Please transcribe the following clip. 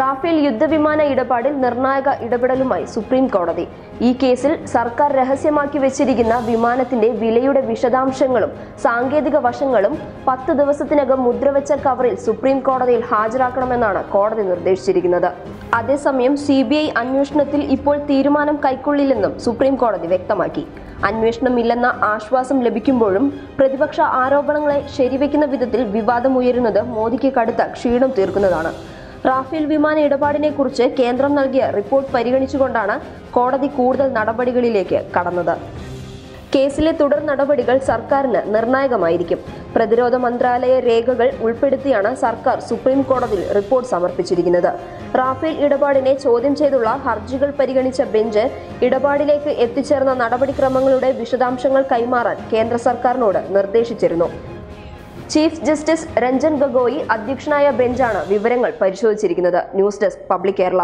Rafale യുദ്ധവിമാന ഇടപാടിൽ നിർണായക ഇടപെടലുമായി supreme കോടതി. ഈ കേസിൽ സർക്കാർ രഹസ്യമാക്കി വെച്ചിരിക്കുന്ന വിമാനത്തിന്റെ വിലയുടെ വിശദാംശങ്ങളും സാങ്കേതിക വശങ്ങളും പത്ത് ദിവസത്തിനകം മുദ്രവെച്ച കവറിൽ സുപ്രീം കോടതിയിൽ ഹാജരാക്കണമെന്നാണ് കോടതി നിർദ്ദേശിച്ചിരിക്കുന്നത്. അതേസമയം സി ബി ഐ അന്വേഷണത്തിൽ ഇപ്പോൾ തീരുമാനം കൈക്കൊള്ളില്ലെന്നും സുപ്രീം കോടതി വ്യക്തമാക്കി. അന്വേഷണമില്ലെന്ന ആശ്വാസം ലഭിക്കുമ്പോഴും പ്രതിപക്ഷ ആരോപണങ്ങളെ ശരിവെക്കുന്ന വിധത്തിൽ വിവാദമുയരുന്നത് മോദിക്ക് കടുത്ത ക്ഷീണം തീർക്കുന്നതാണ്. റാഫേൽ വിമാന ഇടപാടിനെ കുറിച്ച് കേന്ദ്രം നൽകിയ റിപ്പോർട്ട് പരിഗണിച്ചുകൊണ്ടാണ് കോടതി കൂടുതൽ നടപടികളിലേക്ക് കടന്നത്. കേസിലെ തുടർ നടപടികൾ സർക്കാരിന് നിർണായകമായിരിക്കും. പ്രതിരോധ മന്ത്രാലയ രേഖകൾ ഉൾപ്പെടുത്തിയാണ് സർക്കാർ സുപ്രീം കോടതിയിൽ റിപ്പോർട്ട് സമർപ്പിച്ചിരിക്കുന്നത്. റാഫേൽ ഇടപാടിനെ ചോദ്യം ചെയ്തുള്ള ഹർജികൾ പരിഗണിച്ച ബെഞ്ച് ഇടപാടിലേക്ക് എത്തിച്ചേർന്ന നടപടിക്രമങ്ങളുടെ വിശദാംശങ്ങൾ കൈമാറാൻ കേന്ദ്ര സർക്കാരിനോട് നിർദ്ദേശിച്ചിരുന്നു. ചീഫ് ജസ്റ്റിസ് രഞ്ജൻ ഗഗോയി അധ്യക്ഷനായ ബെഞ്ചാണ് വിവരങ്ങൾ പരിശോധിച്ചിരിക്കുന്നത്. News desk public Kerala.